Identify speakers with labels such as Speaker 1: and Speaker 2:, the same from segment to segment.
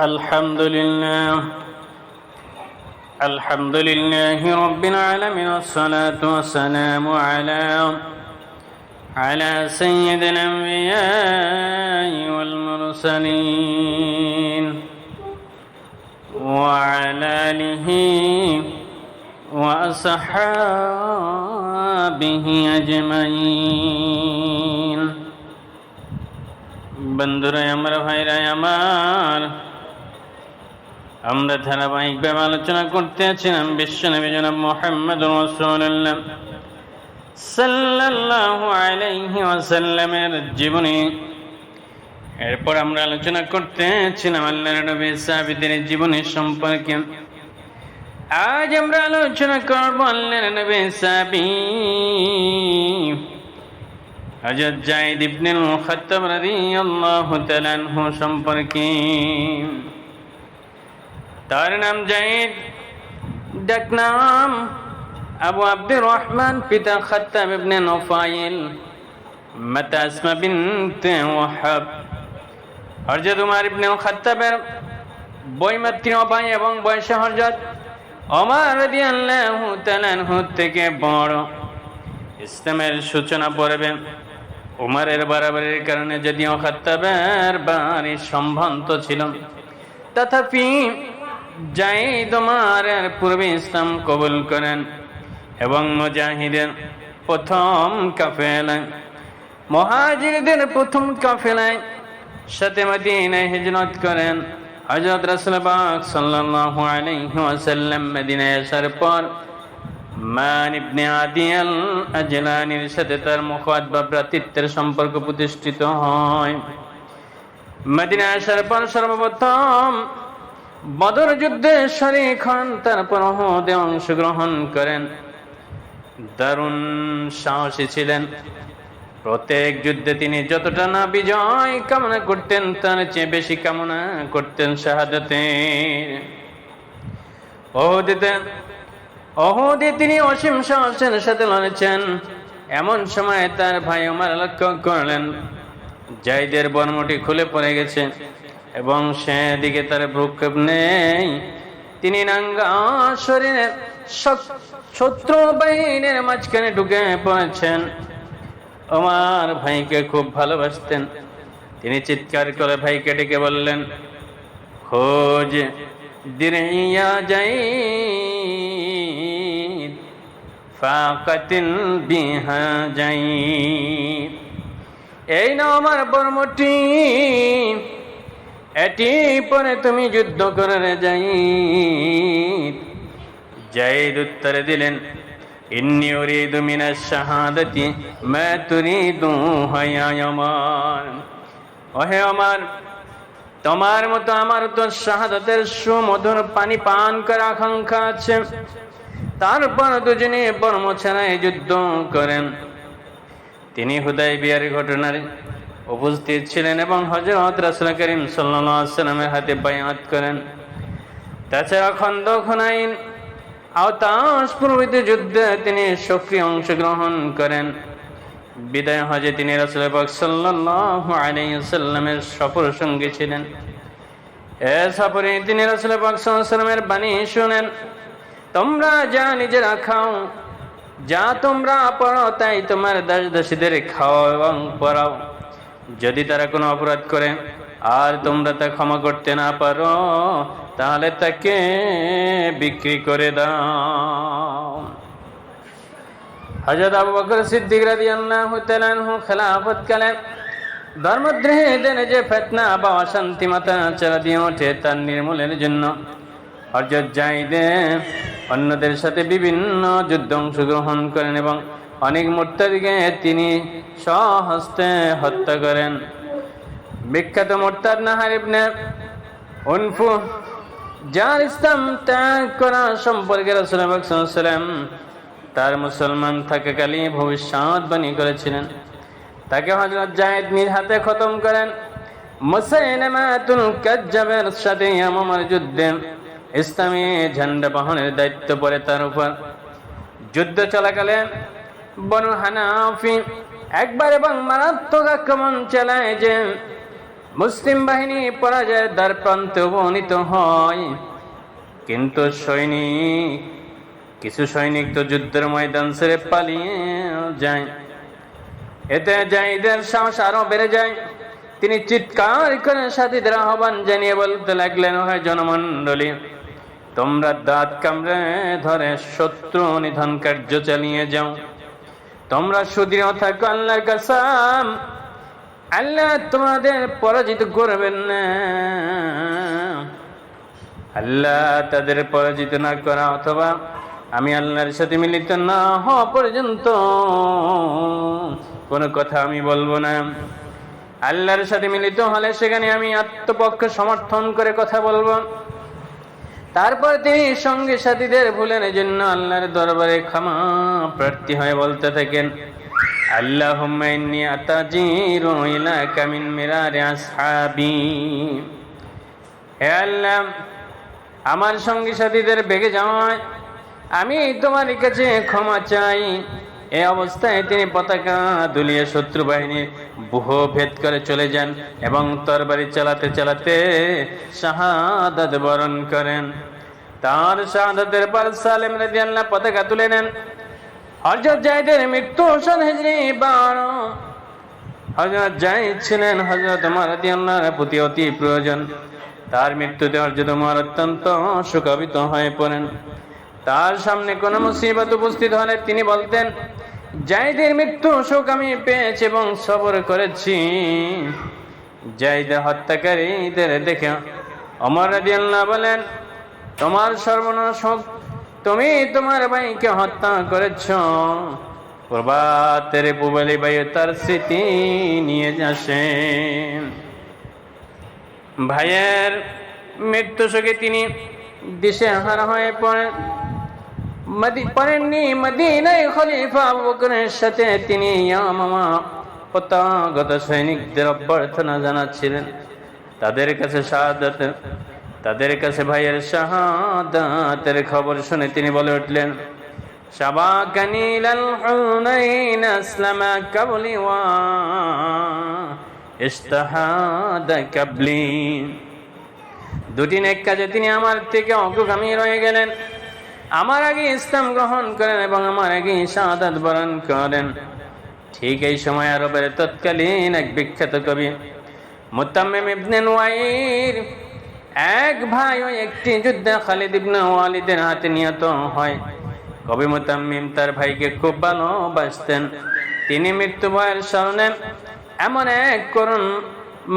Speaker 1: الحمد لله الحمد لله رب العالمين والصلاة والسلام على على سيد الأنبياء والمرسلين وعلى آله وأصحابه أجمعين বন্ধুরা আমরা ভাইরা আমার আমরা ধারাবাহিকভাবে আলোচনা করতে আছিলাম বিশ্ব নবী জনাব মোহাম্মদ রসুল্লাহ সাল্লাল্লাহু আলাইহি ওয়াসাল্লামের জীবনী। এরপর আমরা আলোচনা করতে ছিলাম আল্লাহর নবী সাহাবীদের জীবনী সম্পর্কে। আজ আমরা আলোচনা করব আল্লাহর নবী সাহাবী হযরত জায়েদ ইবনে মুখাত্তাব রাদিয়াল্লাহু তাআলা সম্পর্কে। তার নাম জায়েদ ডাক নাম। আবু আব্দুর রহমান পিতা খাত্তাব ইবনে নুফাইল, মাতা আসমা বিনত ওয়াহাব। হযরত উমর ইবনে খাত্তাবের বৈমাত্রী ভাই এবং বয়সে হযরত ওমর রাদিয়াল্লাহু তাআলা আনহু থেকে বড়। ইসলামের সূচনা পড়বে উমারের বাড়াবাড়ির কারণে যদিও খাত্তাবের বাড়ি সম্ভ্রান্ত ছিল। তথাপি জাইদ উমারের পূর্বে কবুল করেন এবং মুজাহিদের প্রথম কাফেলায়, মহাজিরদের প্রথম কাফেলায় সাথে মদিনায় হিজরত করেন। হযরত রাসূল পাক সাল্লাল্লাহু আলাইহি ওয়াসাল্লাম মদিনায় পর বা সম্পর্ক প্রতিষ্ঠিত হয়। মদিনা আসার পর সর্বপ্রথম বদর যুদ্ধে শরীক হন, তারপর অংশগ্রহণ করেন। দারুণ সাহসী ছিলেন। প্রত্যেক যুদ্ধে তিনি যতটা না বিজয় কামনা করতেন, তার চেয়ে বেশি কামনা করতেন শাহাদাতে। ওহদিতে অহদে তিনি অসীম সাহসের সাথে লড়েছেন। এমন সময় তার ভাই আমার লক্ষ্য করলেন, জাইদের বর্মটি খুলে পড়ে গেছে। এবং সেদিকে তার ভ্রুক্ষেপ নেই। তিনি নাঙ্গা শরীরের শত্রু বাহিনীর মাঝখানে ঢুকে পড়েছেন। আমার ভাইকে খুব ভালোবাসতেন। তিনি চিৎকার করে ভাইকে ডেকে বললেন, খোঁজ দিরিয়া যাই ফাকাতিল বিহা যাই এই না আমার বর্মটি এটি পরে তুমি যুদ্ধ করে যাই জাইদ উত্তরে দিলেন, ইন্নি উরিদু মিনাশ শাহাদাতি মা তুরিদু, হায়া আমার ওহে আমার, তোমার মতো আমার তো শাহাদাতের সুমধুর পানি পান করার আকাঙ্ক্ষা আছে। তারপর দুজনে বর্ম ছাড়াই যুদ্ধ করেন। তিনি হুদাই বিয়ার ঘটনার উপস্থিত ছিলেন এবং হজরত রাসুল করিম সাল্লামের হাতে বায়াত করেন। তাছাড়া খন্দ খনাইন আওতাস প্রভৃতি যুদ্ধে তিনি সক্রিয় অংশগ্রহণ করেন। বিদায় হজে তিনি রাসুল সাল্লামের সফর সঙ্গী ছিলেন। এ সফরে তিনি রাসুল পাক সাল্লামের বাণী শুনেন, তোমরা যা নিজেরা খাও, যা তোমরা পড়ো তাই তোমার দাস দাসীদের খাও এবং পড়াও যদি তারা কোনো অপরাধ করে আর তোমরা তা ক্ষমা করতে না পারো, তাহলে তাকে বিক্রি করে দাও। হজরত আবু বকর সিদ্দিক রাদিয়াল্লাহু তাআলা আনহু খেলাফত কালে ধর্মদ্রোহীদের যে ফেতনা বা অশান্তি মাথা চারা দিয়ে ওঠে তার নির্মূলের জন্য। হজরত জাইদে অন্যদের সাথে বিভিন্ন যুদ্ধ অংশগ্রহণ করেন এবং অনেক মোর্তাদিকে তিনি সহস্তে হত্যা করেন। বিখ্যাত মোর্তাদ নাহার ইবনে উনফু, যার ইসলাম ত্যাগ করা সম্পর্কে রাসুলাম তার মুসলমান থাকাকালীন ভবিষ্যৎবাণী করেছিলেন। তাকে হজরত জায়েদ নিজ হাতে খতম করেন। যুদ্ধে ইসলামী ঝান্ডা বহনের দায়িত্ব পড়ে তার উপর। যুদ্ধ চলাকালে বনু হানাফি একবার এবং মারাত্মক আক্রমণ চালায় যে মুসলিম বাহিনী পরাজয়ের দ্বার প্রান্তে উপনীত হয়। কিন্তু সৈনিক, কিছু সৈনিক তো যুদ্ধের ময়দান ছেড়ে পালিয়ে যায়। এতে জাইদের সাহস আরও বেড়ে যায়। তিনি চিৎকার করে সাথীদের আহ্বান জানিয়ে বলতে লাগলেন হয় জনমণ্ডলী, তোমরা দাঁত কামড়ে ধরে শত্রু নিধন কার্য চালিয়ে যাও। তোমরা সুদৃঢ় থাকো আল্লাহর কাসাম। আল্লাহ তোমাদের পরাজিত করবেন না। আল্লাহ তাদের পরাজিত না করা অথবা আমি আল্লাহর সাথে মিলিত না হওয়া পর্যন্ত কোনো কথা আমি বলব না। আল্লাহর সাথে মিলিত হলে সেখানে আমি আত্মপক্ষ সমর্থন করে কথা বলব। তারপর তিনি সঙ্গে সাথীদের ভুলের জন্য আল্লাহর দরবারে ক্ষমা প্রার্থী হয়ে বলতে থাকেন। আল্লাহ কামিন মিরার আসহাবি। হে আল্লাহ, আমার সঙ্গী সাথীদের বেগে যাওয়ায় আমি তোমার কাছে ক্ষমা চাই। এই অবস্থায় তিনি পতাকা দুলিয়ে শত্রু বাহিনীর বুহ ভেদ করে চলে যান এবং তরবারি চালাতে চালাতে শাহাদাত বরণ করেন। তার শাহাদাতের পর সালেম রাদিয়াল্লাহ পতাকা তুলে নেন। হযরত জাইদের মৃত্যু সন হিজরি 12 হযরত জাইদ ছিলেন হযরত ওমর রাদিয়াল্লাহর প্রতি অতি প্রয়োজন। তার মৃত্যুতে হযরত ওমর অত্যন্ত শোকাবিত হয়ে পড়েন। তার সামনে কোন মুসিবত উপস্থিত হলে তিনি বলতেন, জাইদের মৃত্যু শোক আমি পেয়েছি এবং সবর করেছি। জাইদের হত্যাকারীদের দেখে অমর রাদিয়াল্লাহ বলেন, তোমার সর্বনাশ হোক। তুমি তোমার ভাইকে হত্যা করেছ। প্রভাতের পুবালি ভাই তার স্মৃতি নিয়ে আসেন ভাইয়ের মৃত্যু শোকে তিনি দিশে হারা হয়ে পড়েন। খলিফা তিনি সৈনিকদের অভ্যর্থনা জানাচ্ছিলেন। তাদের কাছে শাহাদাত, তাদের কাছে ভাইয়ের শাহাদাতের খবর শুনে তিনি বলে উঠলেন ওয়া কাবলি। দুটি নেক কাজে তিনি আমার থেকে অগ্রগামী রয়ে গেলেন। আমার আগে ইসলাম গ্রহণ করেন এবং আমার আগে শাহাদাত বরণ করেন। ঠিক এই সময় আরবের তৎকালীন এক বিখ্যাত কবি মুতাম্মিম ইবনে নুয়াইর এক ভাই ওই একটি যুদ্ধে খালিদ ইবনে ওয়ালিদের হাতে নিহত হয়। কবি মুতাম্মিম তার ভাইকে খুব ভালোবাসতেন। তিনি মৃত্যু ভয়ের স্মরণে এমন এক করুণ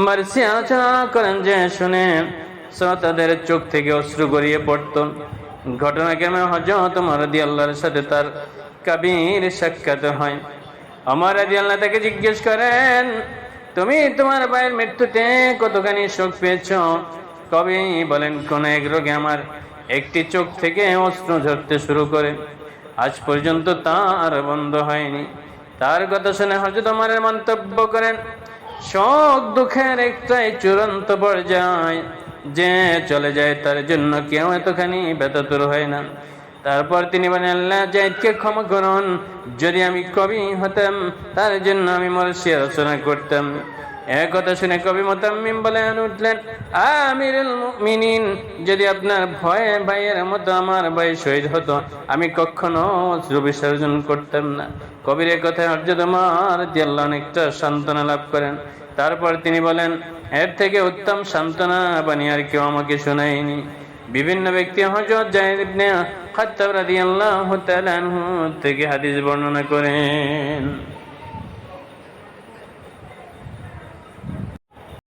Speaker 1: মার্সি আলোচনা করেন যে শুনে শ্রোতাদের চোখ থেকে অশ্রু গড়িয়ে পড়ত। ঘটনাক্রমে হজরত মারদি আল্লাহর সাথে তার কবির সাক্ষাৎ হয়। আমার আদি আল্লাহ তাকে জিজ্ঞেস করেন, তুমি তোমার ভাইয়ের মৃত্যুতে কতখানি শোক পেয়েছ? কবি বলেন, কোন এক রোগে আমার একটি চোখ থেকে অস্ত্র ঝরতে শুরু করে। আজ পর্যন্ত তার বন্ধ হয়নি। তার কথা শুনে হজরত আমারের মন্তব্য করেন, শোক দুঃখের একটাই চূড়ান্ত পর্যায়। যে চলে যায় তার জন্য কেউ এতখানি ব্যততুর হয় না। তারপর তিনি বলেন, আল্লাহ জাইদকে ক্ষমা করুন। যদি আমি কবি হতাম, তার জন্য আমি মরসিয়া রচনা করতাম। এক কথা শুনে কবি মোতাম্মিম বলেন, উঠলেন মুমিনিন, যদি আপনার ভয়ে ভাইয়ের মতো আমার ভাই শহীদ হতো, আমি কখনো অশ্রু বিসর্জন করতাম না। কবির কথায় হরজত আমার দিয়াল্লাহ অনেকটা সান্ত্বনা লাভ করেন। তারপর তিনি বলেন, এর থেকে উত্তম সান্ত্বনা বানিয়ে আর কেউ আমাকে শোনায়নি। বিভিন্ন ব্যক্তি হজরত জাহিদ ইবনে থেকে হাদিস বর্ণনা করেন।